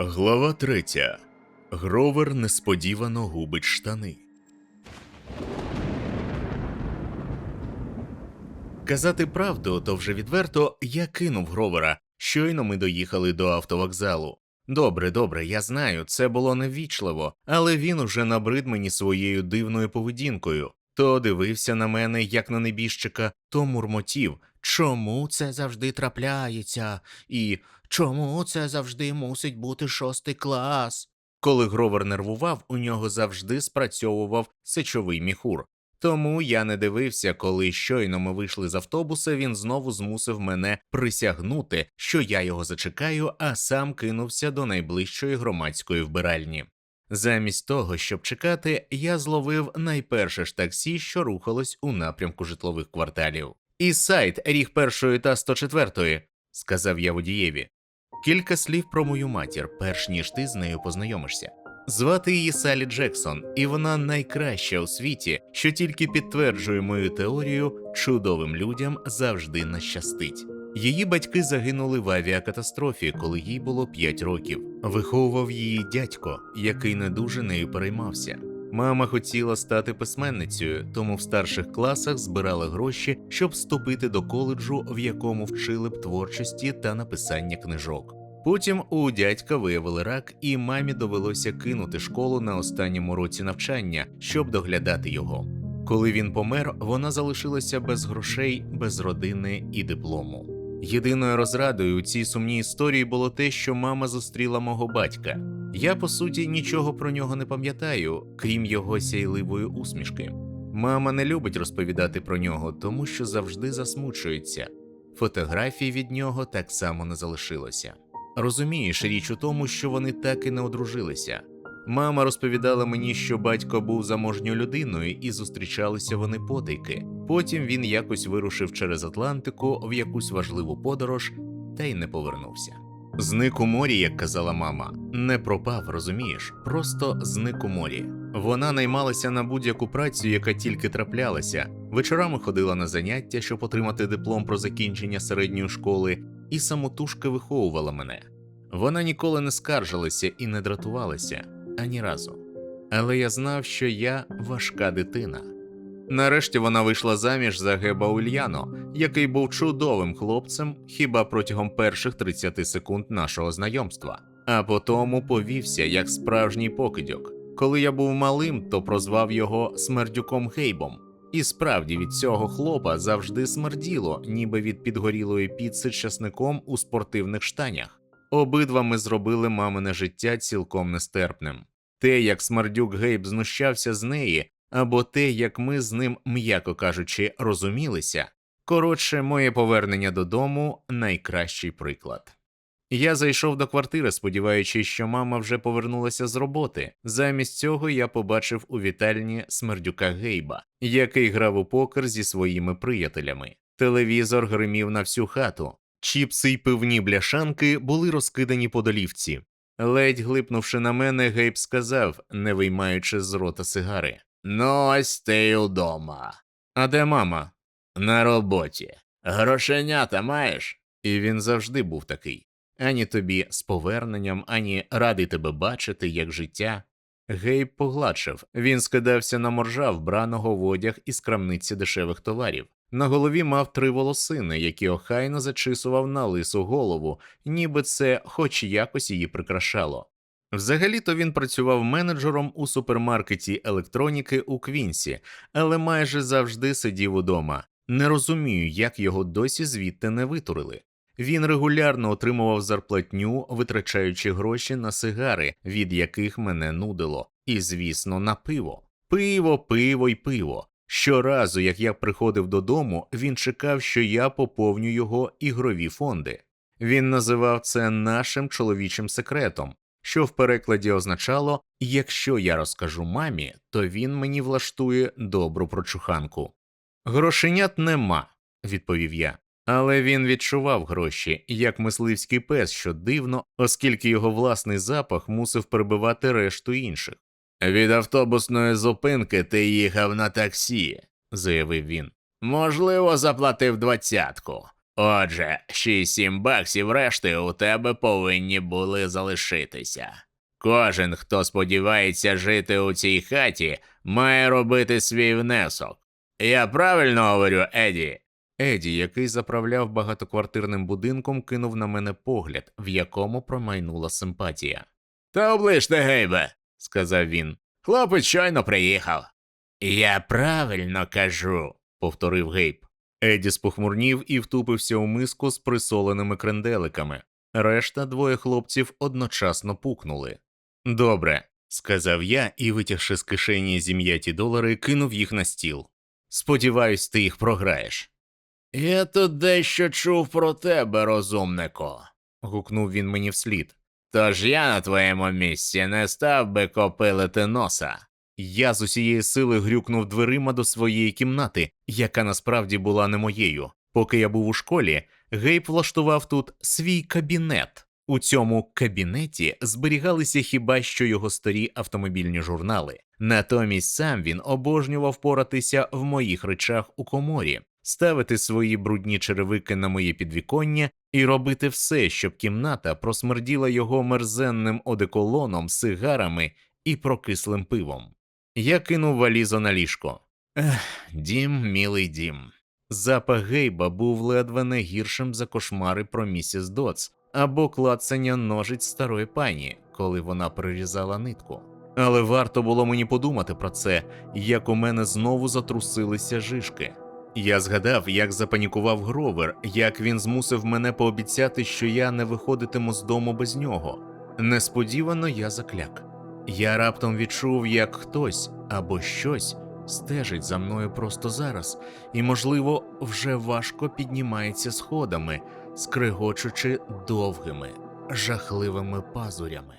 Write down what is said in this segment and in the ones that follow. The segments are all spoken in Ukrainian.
Глава третя. Гровер несподівано губить штани. Казати правду, то вже відверто я кинув Гровера. Щойно ми доїхали до автовокзалу. Добре, добре, я знаю, це було неввічливо, але він уже набрид мені своєю дивною поведінкою. То дивився на мене, як на небіжчика, то мурмотів, чому це завжди трапляється, і чому це завжди мусить бути шостий клас. Коли Гровер нервував, у нього завжди спрацьовував сечовий міхур. Тому я не дивився, коли щойно ми вийшли з автобуса, він знову змусив мене присягнути, що я його зачекаю, а сам кинувся до найближчої громадської вбиральні. Замість того, щоб чекати, я зловив найперше ж таксі, що рухалось у напрямку житлових кварталів. І сайт ріг першої та 104, сказав я водієві. Кілька слів про мою матір, перш ніж ти з нею познайомишся. Звати її Салі Джексон, і вона найкраща у світі, що тільки підтверджує мою теорію, чудовим людям завжди нащастить. Її батьки загинули в авіакатастрофі, коли їй було 5 років. Виховував її дядько, який не дуже нею переймався. Мама хотіла стати письменницею, тому в старших класах збирала гроші, щоб вступити до коледжу, в якому вчили б творчості та написання книжок. Потім у дядька виявили рак, і мамі довелося кинути школу на останньому році навчання, щоб доглядати його. Коли він помер, вона залишилася без грошей, без родини і диплому. Єдиною розрадою у цій сумній історії було те, що мама зустріла мого батька. Я, по суті, нічого про нього не пам'ятаю, крім його сяйливої усмішки. Мама не любить розповідати про нього, тому що завжди засмучується. Фотографій від нього так само не залишилося. Розумієш, річ у тому, що вони так і не одружилися. Мама розповідала мені, що батько був заможньою людиною і зустрічалися вони потайки. Потім він якось вирушив через Атлантику в якусь важливу подорож та й не повернувся. Зник у морі, як казала мама, не пропав, розумієш, просто зник у морі. Вона наймалася на будь-яку працю, яка тільки траплялася. Вечорами ходила на заняття, щоб отримати диплом про закінчення середньої школи, і самотужки виховувала мене. Вона ніколи не скаржилася і не дратувалася ані разу. Але я знав, що я важка дитина. Нарешті вона вийшла заміж за Геба Ульяно, який був чудовим хлопцем хіба протягом перших 30 секунд нашого знайомства, а потому повівся як справжній покидьок. Коли я був малим, то прозвав його смердюком Гейбом. І справді від цього хлопа завжди смерділо, ніби від підгорілої піци часником у спортивних штанях. Обидва ми зробили мамине життя цілком нестерпним. Те, як смердюк Гейб знущався з неї, або те, як ми з ним, м'яко кажучи, розумілися. Коротше, моє повернення додому найкращий приклад. Я зайшов до квартири, сподіваючись, що мама вже повернулася з роботи. Замість цього я побачив у вітальні смердюка Гейба, який грав у покер зі своїми приятелями. Телевізор гримів на всю хату. Чіпси й пивні бляшанки були розкидані по долівці. Ледь глипнувши на мене, Гейб сказав, не виймаючи з рота сигари: Ну, ось ти й удома. А де мама? На роботі. Грошенята маєш? І він завжди був такий. Ані тобі з поверненням, ані радий тебе бачити, як життя. Гейб погладшив. Він скидався на моржа, вбраного в одяг із крамниці дешевих товарів. На голові мав три волосини, які охайно зачисував на лису голову, ніби це хоч якось її прикрашало. Взагалі-то він працював менеджером у супермаркеті електроніки у Квінсі, але майже завжди сидів удома. Не розумію, як його досі звідти не витурили. Він регулярно отримував зарплатню, витрачаючи гроші на сигари, від яких мене нудило, і, звісно, на пиво. Пиво, пиво й пиво. Щоразу, як я приходив додому, він чекав, що я поповню його ігрові фонди. Він називав це нашим чоловічим секретом, що в перекладі означало якщо я розкажу мамі, то він мені влаштує добру прочуханку. Грошенят нема, відповів я. Але він відчував гроші, як мисливський пес, що дивно, оскільки його власний запах мусив перебивати решту інших. Від автобусної зупинки ти їхав на таксі, заявив він. Можливо, заплатив двадцятку. Отже, 6-7 баксів решти у тебе повинні були залишитися. Кожен, хто сподівається жити у цій хаті, має робити свій внесок. Я правильно говорю, Еді? Еді, який заправляв багатоквартирним будинком, кинув на мене погляд, в якому промайнула симпатія. Та оближте, Гейбе, сказав він. Хлопець щойно приїхав. Я правильно кажу, повторив Гейб. Еді спохмурнів і втупився у миску з присоленими кренделиками. Решта двоє хлопців одночасно пукнули. Добре, сказав я і, витягши з кишені зім'яті долари, кинув їх на стіл. Сподіваюсь, ти їх програєш. Я тут дещо чув про тебе, розумнико, гукнув він мені вслід. Тож я на твоєму місці не став би копилити носа. Я з усієї сили грюкнув дверима до своєї кімнати, яка насправді була не моєю. Поки я був у школі, Гейб влаштував тут свій кабінет. У цьому кабінеті зберігалися хіба що його старі автомобільні журнали. Натомість сам він обожнював поратися в моїх речах у коморі, ставити свої брудні черевики на моє підвіконня і робити все, щоб кімната просмерділа його мерзенним одеколоном, сигарами і прокислим пивом. Я кинув валізу на ліжко. Ех, дім, мілий дім. Запах гейба був ледве не гіршим за кошмари про місіс Доц або клацання ножиць старої пані, коли вона прирізала нитку. Але варто було мені подумати про це, як у мене знову затрусилися жишки. Я згадав, як запанікував Гровер, як він змусив мене пообіцяти, що я не виходитиму з дому без нього. Несподівано я закляк. Я раптом відчув, як хтось або щось стежить за мною просто зараз, і, можливо, вже важко піднімається сходами, скригочучи довгими, жахливими пазурями.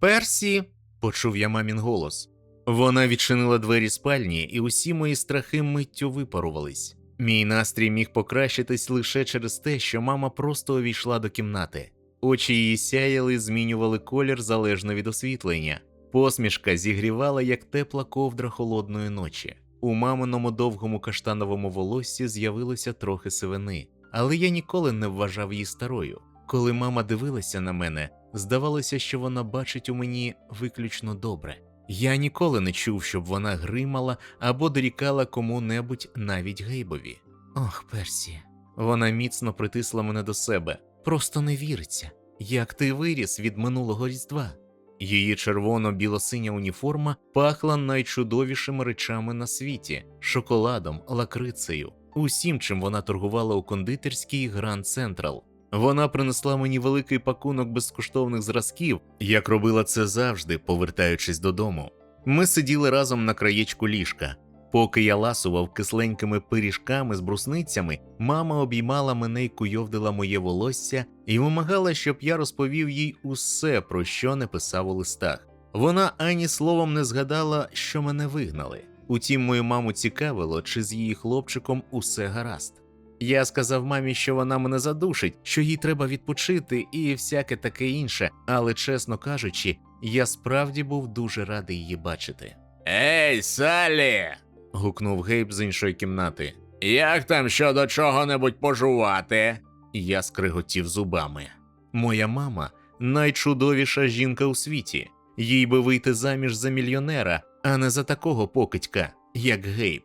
Персі, почув я мамін голос. Вона відчинила двері спальні, і усі мої страхи миттю випарувались. Мій настрій міг покращитись лише через те, що мама просто увійшла до кімнати. Очі її сяяли, змінювали колір залежно від освітлення. Посмішка зігрівала, як тепла ковдра холодної ночі. У маминому довгому каштановому волоссі з'явилося трохи сивини, але я ніколи не вважав її старою. Коли мама дивилася на мене, здавалося, що вона бачить у мені виключно добре. Я ніколи не чув, щоб вона гримала або дорікала кому-небудь навіть гейбові. Ох, Персі. Вона міцно притисла мене до себе. Просто не віриться, як ти виріс від минулого різдва. Її червоно-білосиня уніформа пахла найчудовішими речами на світі шоколадом, лакрицею, усім, чим вона торгувала у кондитерській Гранд Централ. Вона принесла мені великий пакунок безкоштовних зразків, як робила це завжди, повертаючись додому. Ми сиділи разом на краєчку ліжка. Поки я ласував кисленькими пиріжками з брусницями, мама обіймала мене й куйовдила моє волосся і вимагала, щоб я розповів їй усе, про що не писав у листах. Вона ані словом не згадала, що мене вигнали. Утім, мою маму цікавило, чи з її хлопчиком усе гаразд. Я сказав мамі, що вона мене задушить, що їй треба відпочити і всяке таке інше, але, чесно кажучи, я справді був дуже радий її бачити. Ей, Саллі! Гукнув Гейб з іншої кімнати. Як там щодо чого-небудь пожувати? Я скриготів зубами. Моя мама найчудовіша жінка у світі. Їй би вийти заміж за мільйонера, а не за такого покидька, як Гейб.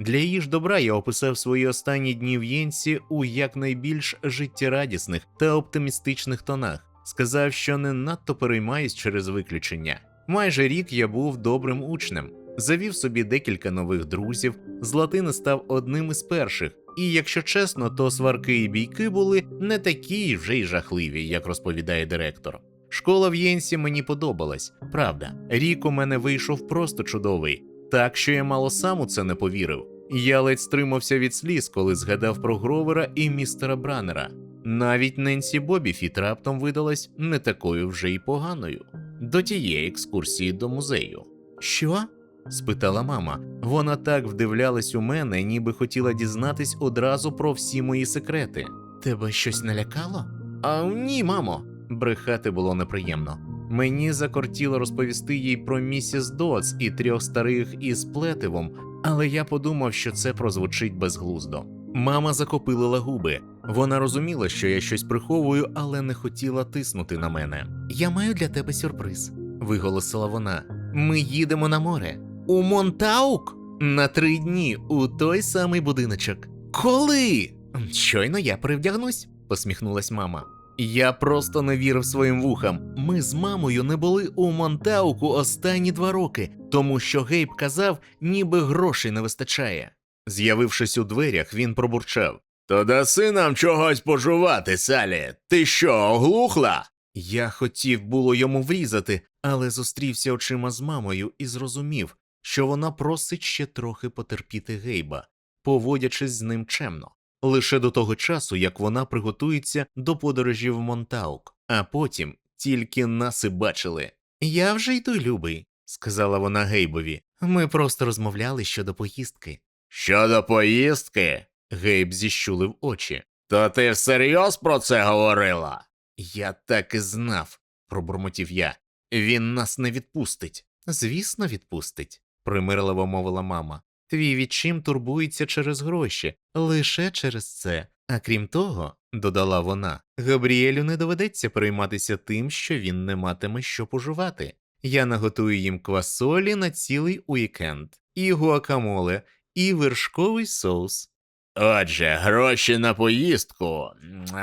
Для її ж добра я описав свої останні дні в Єнсі у якнайбільш життєрадісних та оптимістичних тонах. Сказав, що не надто переймаюсь через виключення. Майже рік я був добрим учнем, завів собі декілька нових друзів, з латини став одним із перших. І якщо чесно, то сварки і бійки були не такі вже й жахливі, як розповідає директор. Школа в Єнсі мені подобалась, правда. Рік у мене вийшов просто чудовий, так що я мало сам у це не повірив. Я ледь стримався від сліз, коли згадав про Гровера і містера Бранера. Навіть Ненсі Бобіфіт раптом видалась не такою вже й поганою. До тієї екскурсії до музею. Що? Спитала мама. Вона так вдивлялась у мене, ніби хотіла дізнатись одразу про всі мої секрети. Тебе щось налякало? А ні, мамо. Брехати було неприємно. Мені закортіло розповісти їй про місіс Доц і трьох старих із плетивом, але я подумав, що це прозвучить безглуздо. Мама закопилила губи. Вона розуміла, що я щось приховую, але не хотіла тиснути на мене. Я маю для тебе сюрприз, виголосила вона. Ми їдемо на море. У Монтаук? На три дні у той самий будиночок. Коли? Щойно я перевдягнусь, посміхнулась мама. Я просто не вірив своїм вухам. Ми з мамою не були у Монтауку останні два роки, тому що Гейб казав, ніби грошей не вистачає. З'явившись у дверях, він пробурчав: То даси нам чогось пожувати, Салі. Ти що, оглухла? Я хотів було йому врізати, але зустрівся очима з мамою і зрозумів, що вона просить ще трохи потерпіти Гейба, поводячись з ним чемно. Лише до того часу, як вона приготується до подорожі в Монтаук, а потім тільки нас і бачили. Я вже йду, любий, сказала вона Гейбові. Ми просто розмовляли щодо поїздки. Щодо поїздки? Гейб зіщулив очі. То ти всерйоз про це говорила? Я так і знав, пробурмотів я. Він нас не відпустить. Звісно, відпустить, примирливо мовила мама. Твій відчим турбується через гроші, лише через це. А крім того, додала вона, Габріелю не доведеться перейматися тим, що він не матиме що пожувати. Я наготую їм квасолі на цілий уікенд, і гуакамоле, і вершковий соус. Отже, гроші на поїздку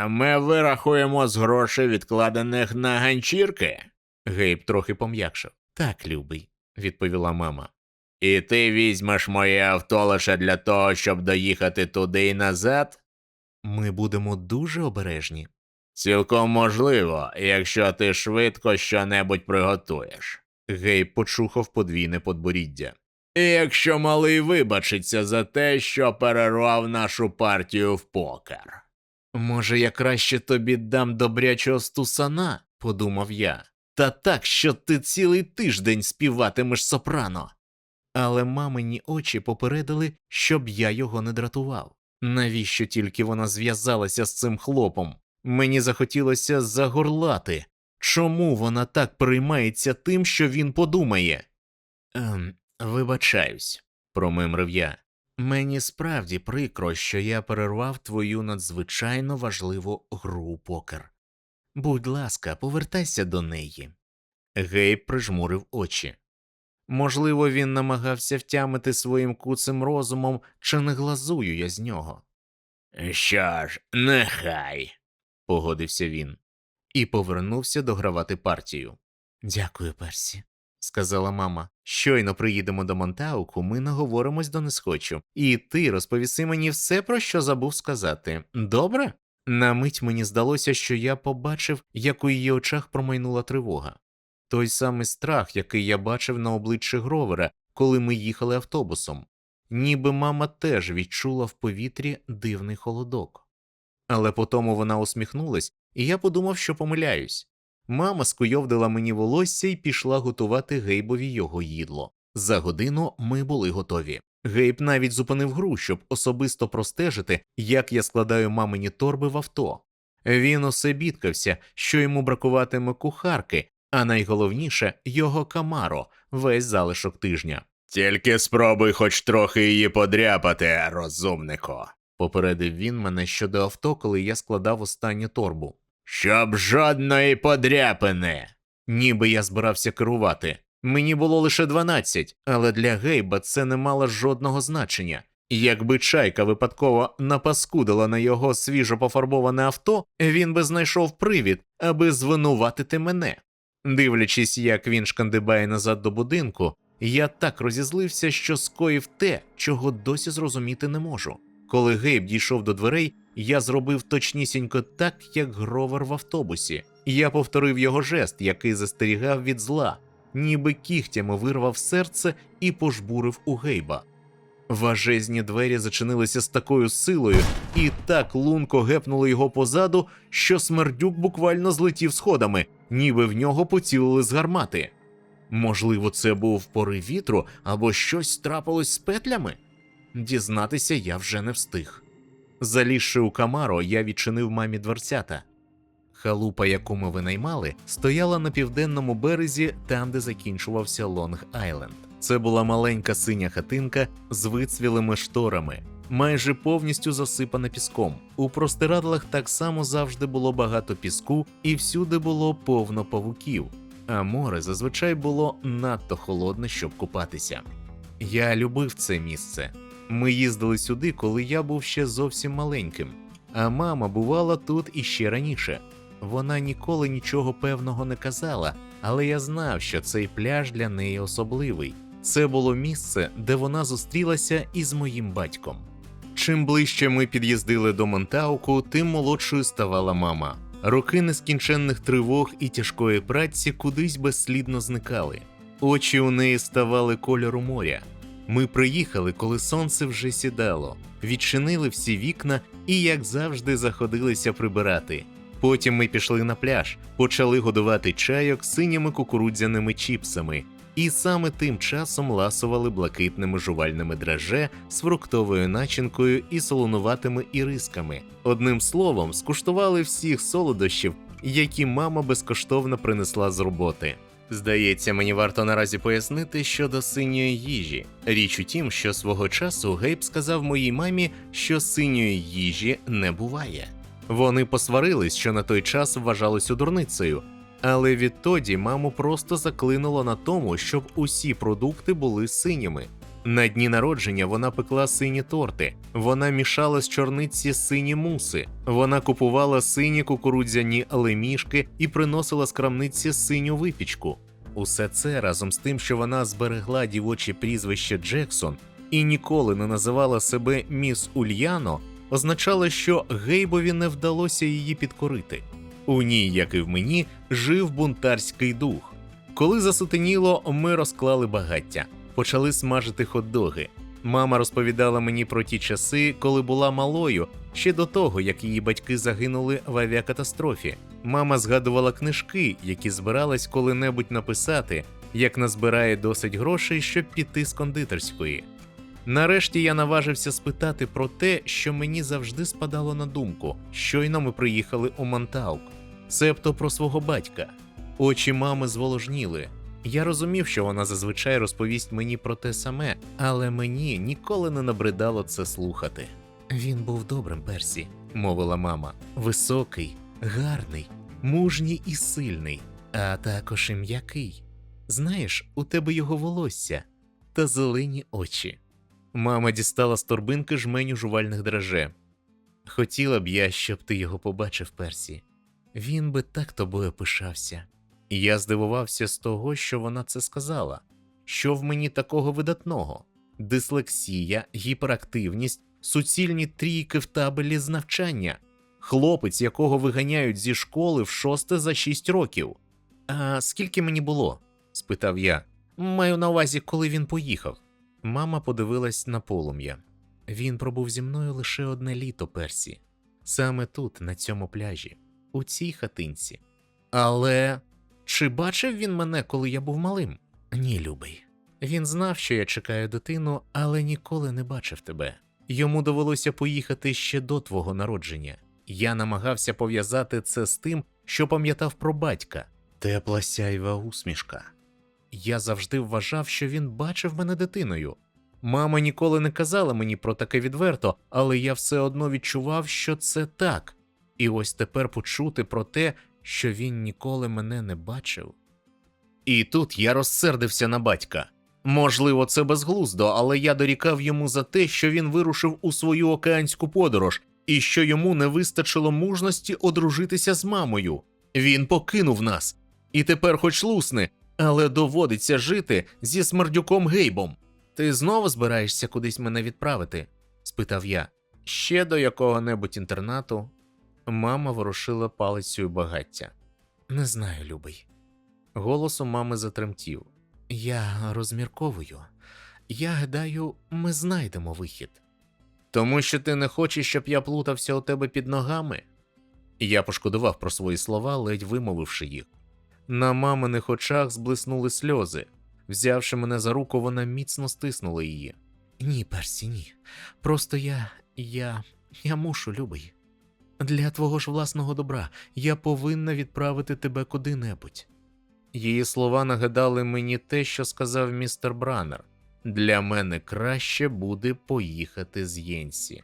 ми вирахуємо з грошей, відкладених на ганчірки. Гейб трохи пом'якшав. Так, любий, відповіла мама. І ти візьмеш моє авто лише для того, щоб доїхати туди і назад? Ми будемо дуже обережні. Цілком можливо, якщо ти швидко щонебудь приготуєш. Гейб почухав подвійне подборіддя. І якщо малий вибачиться за те, що перервав нашу партію в покер. Може, я краще тобі дам добрячого стусана, подумав я, та так, що ти цілий тиждень співатимеш сопрано. Але мамині очі попередили, щоб я його не дратував. Навіщо тільки вона зв'язалася з цим хлопом? Мені захотілося загорлати. Чому вона так переймається тим, що він подумає? Ем, вибачаюсь, промимрив я. Мені справді прикро, що я перервав твою надзвичайно важливу гру у покер. Будь ласка, повертайся до неї. Гейб прижмурив очі. Можливо, він намагався втямити своїм куцим розумом, чи не глазую я з нього. Що ж, нехай, погодився він, і повернувся догравати партію. Дякую, Персі, сказала мама. Щойно приїдемо до Монтауку, ми наговоримось до несхочу, і ти розповіси мені все, про що забув сказати. Добре? На мить мені здалося, що я побачив, як у її очах промайнула тривога. Той самий страх, який я бачив на обличчі Гровера, коли ми їхали автобусом, ніби мама теж відчула в повітрі дивний холодок. Але потому вона усміхнулась, і я подумав, що помиляюсь. Мама скуйовдила мені волосся і пішла готувати Гейбові його їдло. За годину ми були готові. Гейб навіть зупинив гру, щоб особисто простежити, як я складаю мамині торби в авто. Він усе бідкався, що йому бракуватиме кухарки, а найголовніше його камаро весь залишок тижня. Тільки спробуй хоч трохи її подряпати, розумнико, попередив він мене щодо авто, коли я складав останню торбу. Щоб жодної подряпини. Ніби я збирався керувати. Мені було лише 12, але для Гейба це не мало жодного значення. Якби чайка випадково напаскудила на його свіжо пофарбоване авто, він би знайшов привід, аби звинуватити мене. Дивлячись, як він шкандибає назад до будинку, я так розізлився, що скоїв те, чого досі зрозуміти не можу. Коли Гейб дійшов до дверей, я зробив точнісінько так, як гровер в автобусі. Я повторив його жест, який застерігав від зла, ніби кігтями вирвав серце і пожбурив у Гейба. Важезні двері зачинилися з такою силою, і так лунко гепнуло його позаду, що смердюк буквально злетів сходами, ніби в нього поцілили з гармати. Можливо, це був порив вітру або щось трапилось з петлями? Дізнатися я вже не встиг. Залізши у камаро, я відчинив мамі дверцята. Халупа, яку ми винаймали, стояла на південному березі, там, де закінчувався Лонг Айленд. Це була маленька синя хатинка з вицвілими шторами. Майже повністю засипане піском. У простирадлах так само завжди було багато піску, і всюди було повно павуків. А море зазвичай було надто холодне, щоб купатися. Я любив це місце. Ми їздили сюди, коли я був ще зовсім маленьким, а мама бувала тут іще раніше. Вона ніколи нічого певного не казала, але я знав, що цей пляж для неї особливий. Це було місце, де вона зустрілася із моїм батьком. Чим ближче ми під'їздили до Монтауку, тим молодшою ставала мама. Роки нескінченних тривог і тяжкої праці кудись безслідно зникали. Очі у неї ставали кольору моря. Ми приїхали, коли сонце вже сідало, відчинили всі вікна і, як завжди, заходилися прибирати. Потім ми пішли на пляж, почали годувати чайок синіми кукурудзяними чіпсами, і саме тим часом ласували блакитними жувальними драже з фруктовою начинкою і солонуватими ірисками. Одним словом, скуштували всіх солодощів, які мама безкоштовно принесла з роботи. Здається, мені варто наразі пояснити щодо синьої їжі. Річ у тім, що свого часу Гейб сказав моїй мамі, що синьої їжі не буває. Вони посварились, що на той час вважалося дурницею, але відтоді маму просто заклинуло на тому, щоб усі продукти були синіми. На дні народження вона пекла сині торти, вона мішала з чорниці сині муси, вона купувала сині кукурудзяні лемішки і приносила з крамниці синю випічку. Усе це разом з тим, що вона зберегла дівоче прізвище Джексон і ніколи не називала себе міс Ульяно, означало, що Гейбові не вдалося її підкорити. У ній, як і в мені, жив бунтарський дух. Коли засутеніло, ми розклали багаття, почали смажити хот-доги. Мама розповідала мені про ті часи, коли була малою, ще до того, як її батьки загинули в авіакатастрофі. Мама згадувала книжки, які збиралась коли-небудь написати, як назбирає досить грошей, щоб піти з кондитерської. Нарешті я наважився спитати про те, що мені завжди спадало на думку, щойно ми приїхали у Монтаук, цебто про свого батька. Очі мами зволожніли. Я розумів, що вона зазвичай розповість мені про те саме, але мені ніколи не набридало це слухати. Він був добрим Персі, мовила мама. Високий, гарний, мужній і сильний, а також і м'який. Знаєш, у тебе його волосся та зелені очі. Мама дістала з торбинки жменю жувальних драже. Хотіла б я, щоб ти його побачив, Персі. Він би так тобою пишався. І я здивувався з того, що вона це сказала. Що в мені такого видатного? Дислексія, гіперактивність, суцільні трійки в табелі з навчання, хлопець, якого виганяють зі школи в шосте за шість років. А скільки мені було? спитав я. Маю на увазі, коли він поїхав. Мама подивилась на полум'я. Він пробув зі мною лише одне літо, Персі, саме тут, на цьому пляжі, у цій хатинці. Але чи бачив він мене, коли я був малим? Ні, любий. Він знав, що я чекаю дитину, але ніколи не бачив тебе. Йому довелося поїхати ще до твого народження. Я намагався пов'язати це з тим, що пам'ятав про батька. Тепла сяйва усмішка. Я завжди вважав, що він бачив мене дитиною. Мама ніколи не казала мені про таке відверто, але я все одно відчував, що це так. І ось тепер почути про те, що він ніколи мене не бачив. І тут я розсердився на батька. Можливо, це безглуздо, але я дорікав йому за те, що він вирушив у свою океанську подорож, і що йому не вистачило мужності одружитися з мамою. Він покинув нас, і тепер хоч лусне, але доводиться жити зі смердюком Гейбом. Ти знову збираєшся кудись мене відправити? спитав я. Ще до якого-небудь інтернату. Мама ворушила палицею багаття. Не знаю, любий. Голос у мами затремтів. Я розмірковую. Я гадаю, ми знайдемо вихід. Тому що ти не хочеш, щоб я плутався у тебе під ногами? Я пошкодував про свої слова, ледь вимовивши їх. На маминих очах зблиснули сльози. Взявши мене за руку, вона міцно стиснула її. Ні, Персі, ні. Просто я. я. я мушу, любий. Для твого ж власного добра я повинна відправити тебе куди-небудь. Її слова нагадали мені те, що сказав містер Бранер. Для мене краще буде поїхати з Єнсі.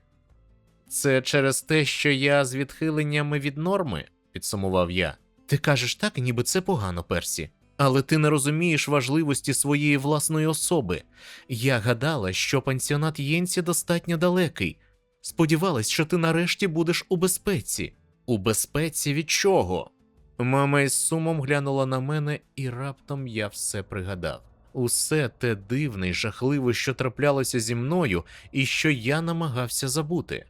Це через те, що я з відхиленнями від норми, підсумував я. Ти кажеш так, ніби це погано, Персі. Але ти не розумієш важливості своєї власної особи. Я гадала, що пансіонат Єнсі достатньо далекий. Сподівалась, що ти нарешті будеш у безпеці. У безпеці від чого? Мама із сумом глянула на мене, і раптом я все пригадав. Усе те дивне й жахливе, що траплялося зі мною, і що я намагався забути.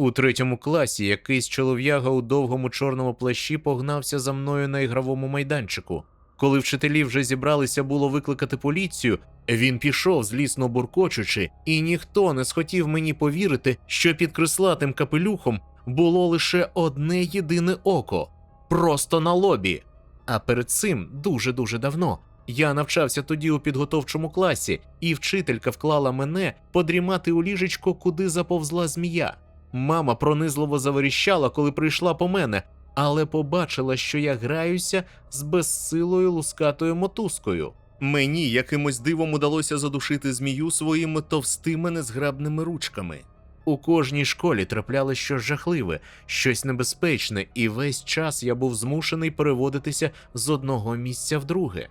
У третьому класі якийсь чолов'яга у довгому чорному плащі погнався за мною на ігровому майданчику. Коли вчителі вже зібралися було викликати поліцію, він пішов, злісно буркочучи, і ніхто не схотів мені повірити, що під крислатим капелюхом було лише одне єдине око просто на лобі. А перед цим дуже дуже давно. Я навчався тоді у підготовчому класі, і вчителька вклала мене подрімати у ліжечко, куди заповзла змія. Мама пронизливо заверіщала, коли прийшла по мене, але побачила, що я граюся з безсилою лускатою мотузкою. Мені якимось дивом удалося задушити змію своїми товстими незграбними ручками. У кожній школі траплялось щось жахливе, щось небезпечне, і весь час я був змушений переводитися з одного місця в друге.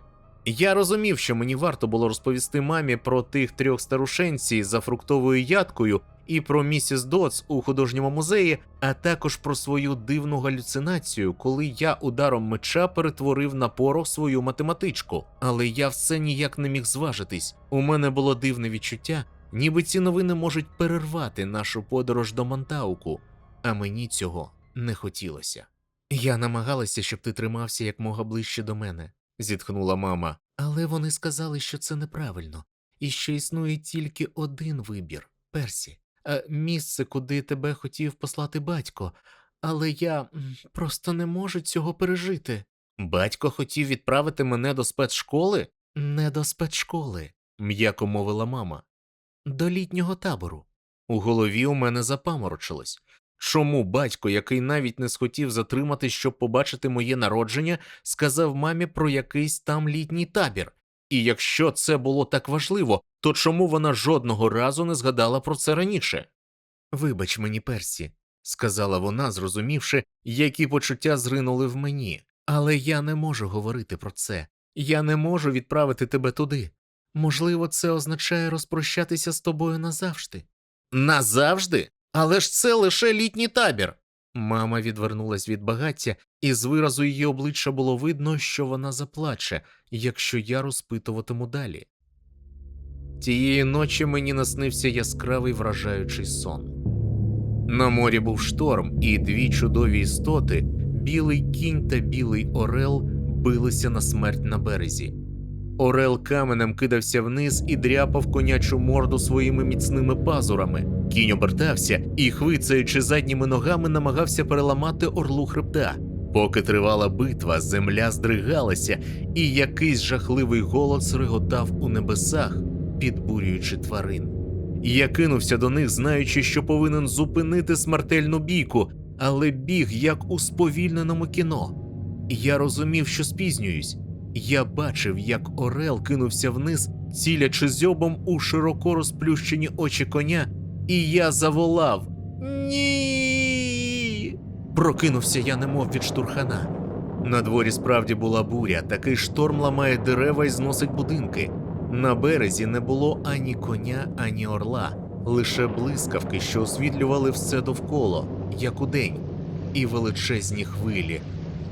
Я розумів, що мені варто було розповісти мамі про тих трьох старушенці за фруктовою ядкою і про місіс Доц у художньому музеї, а також про свою дивну галюцинацію, коли я ударом меча перетворив на порох свою математичку. Але я все ніяк не міг зважитись. У мене було дивне відчуття, ніби ці новини можуть перервати нашу подорож до Монтауку, а мені цього не хотілося. Я намагалася, щоб ти тримався якмога ближче до мене, зітхнула мама. Але вони сказали, що це неправильно, і що існує тільки один вибір Персі, е, місце, куди тебе хотів послати батько. Але я просто не можу цього пережити. Батько хотів відправити мене до спецшколи? Не до спецшколи, м'яко мовила мама. До літнього табору. У голові у мене запаморочилось. Чому батько, який навіть не схотів затримати, щоб побачити моє народження, сказав мамі про якийсь там літній табір? І якщо це було так важливо, то чому вона жодного разу не згадала про це раніше? Вибач мені, Персі, сказала вона, зрозумівши, які почуття зринули в мені. Але я не можу говорити про це. Я не можу відправити тебе туди. Можливо, це означає розпрощатися з тобою назавжди. Назавжди? Але ж це лише літній табір. Мама відвернулась від багаття, і з виразу її обличчя було видно, що вона заплаче, якщо я розпитуватиму далі. Тієї ночі мені наснився яскравий вражаючий сон. На морі був шторм, і дві чудові істоти, білий кінь та білий орел, билися на смерть на березі. Орел каменем кидався вниз і дряпав конячу морду своїми міцними пазурами. Кінь обертався і, хвицаючи задніми ногами, намагався переламати орлу хребта. Поки тривала битва, земля здригалася, і якийсь жахливий голос реготав у небесах, підбурюючи тварин. Я кинувся до них, знаючи, що повинен зупинити смертельну бійку, але біг як у сповільненому кіно. Я розумів, що спізнююсь. Я бачив, як Орел кинувся вниз, цілячи зьобом у широко розплющені очі коня, і я заволав Ні. Прокинувся я, немов від штурхана. На дворі справді була буря, такий шторм ламає дерева і зносить будинки. На березі не було ані коня, ані орла, лише блискавки, що освітлювали все довкола, як удень, і величезні хвилі,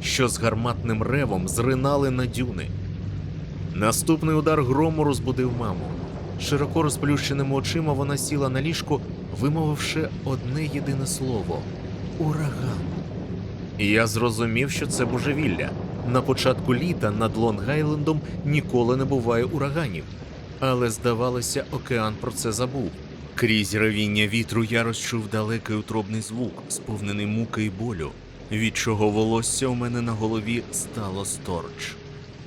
що з гарматним ревом зринали на дюни. Наступний удар грому розбудив маму. Широко розплющеними очима вона сіла на ліжку, вимовивши одне єдине слово ураган. І я зрозумів, що це божевілля. На початку літа над Лонг-Айлендом ніколи не буває ураганів. Але, здавалося, океан про це забув. Крізь ревіння вітру я розчув далекий утробний звук, сповнений муки й болю, від чого волосся у мене на голові стало сторч.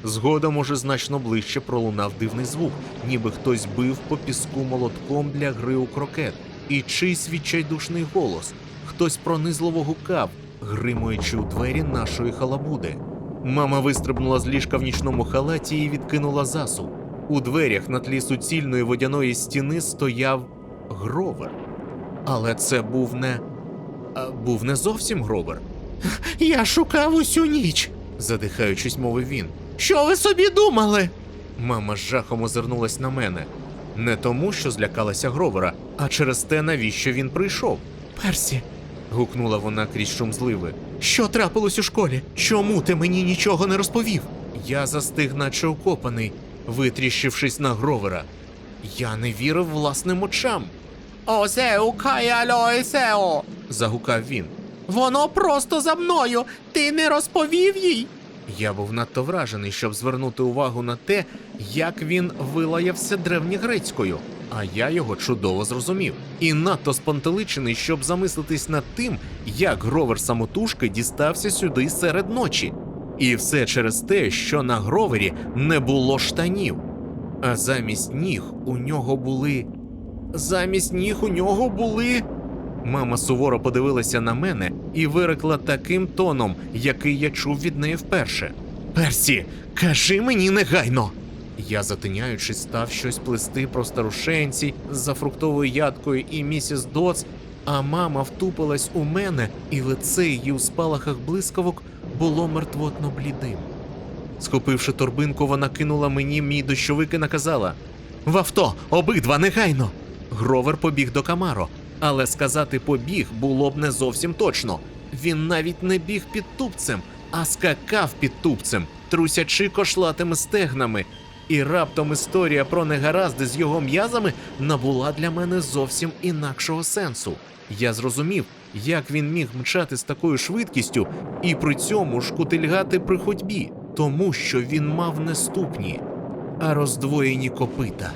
Згодом уже значно ближче пролунав дивний звук, ніби хтось бив по піску молотком для гри у крокет, і чийсь відчайдушний голос, хтось пронизливо гукав, гримуючи у двері нашої халабуди. Мама вистрибнула з ліжка в нічному халаті і відкинула засув. У дверях на тлі суцільної водяної стіни стояв гровер. Але це був не. був не зовсім гровер. Я шукав усю ніч, задихаючись, мовив він. Що ви собі думали? Мама з жахом озирнулась на мене. Не тому, що злякалася гровера, а через те, навіщо він прийшов. Персі. гукнула вона крізь шум зливи. Що трапилось у школі? Чому ти мені нічого не розповів? Я застиг, наче окопаний, витріщившись на гровера. Я не вірив власним очам. Осеу Каялоесео. загукав він. Воно просто за мною. Ти не розповів їй. Я був надто вражений, щоб звернути увагу на те, як він вилаявся древньогрецькою, а я його чудово зрозумів. І надто спантеличений, щоб замислитись над тим, як гровер самотужки дістався сюди серед ночі. І все через те, що на гровері не було штанів. А замість ніг у нього були. Замість ніг у нього були. Мама суворо подивилася на мене і вирекла таким тоном, який я чув від неї вперше. Персі, кажи мені негайно. Я, затиняючись, став щось плести про старушенці за фруктовою ядкою і місіс Доц, а мама втупилась у мене, і лице її у спалахах блискавок було мертвотно блідим. Схопивши торбинку, вона кинула мені мій дощовик і наказала: В авто, обидва негайно. Гровер побіг до Камаро, але сказати побіг було б не зовсім точно. Він навіть не біг під тупцем, а скакав під тупцем, трусячи кошлатими стегнами. І раптом історія про негаразди з його м'язами набула для мене зовсім інакшого сенсу. Я зрозумів, як він міг мчати з такою швидкістю і при цьому шкутильгати при ходьбі, тому що він мав не ступні, а роздвоєні копита.